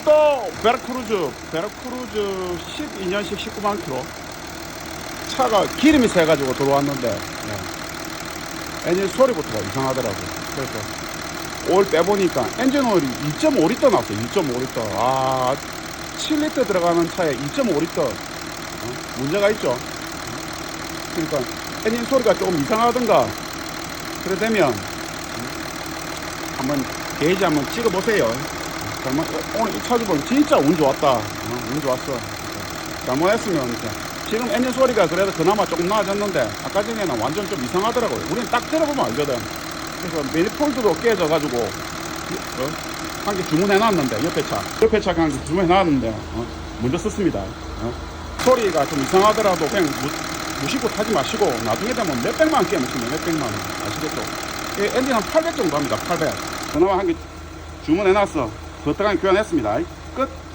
오늘도 베라크루즈 베라크루즈 12년식 19만 킬로. 차가 기름이 새가지고 들어왔는데 네. 엔진 소리부터가 이상하더라고 그래서 오일 빼보니까 엔진 오일이 2.5리터 나왔어요. 2.5리터. 아 7리터 들어가는 차에 2.5리터. 어? 문제가 있죠. 그러니까 엔진 소리가 조금 이상하던가 그래 되면 한번 게이지 한번 찍어보세요 잘못, 어, 오늘 이 차주분 진짜 운 좋았다. 어, 운 좋았어. 잘못했으면 이제 지금 엔진 소리가 그래도 그나마 조금 나아졌는데 아까 전에는 완전 좀 이상하더라고요. 우리는 딱 들어보면 알거든. 그래서 매니폴드도 깨져가지고 어? 한 개 주문해놨는데 옆에 차. 옆에 차한개 주문해놨는데 어? 먼저 썼습니다. 어? 소리가 좀 이상하더라도 그냥 무, 무시고 타지 마시고 나중에 되면 몇백만 치면 몇백만. 원 아시겠죠? 이 엔진 한 800 정도 합니다 800 그나마 한 개 주문해놨어 버터간 교환했습니다. 끝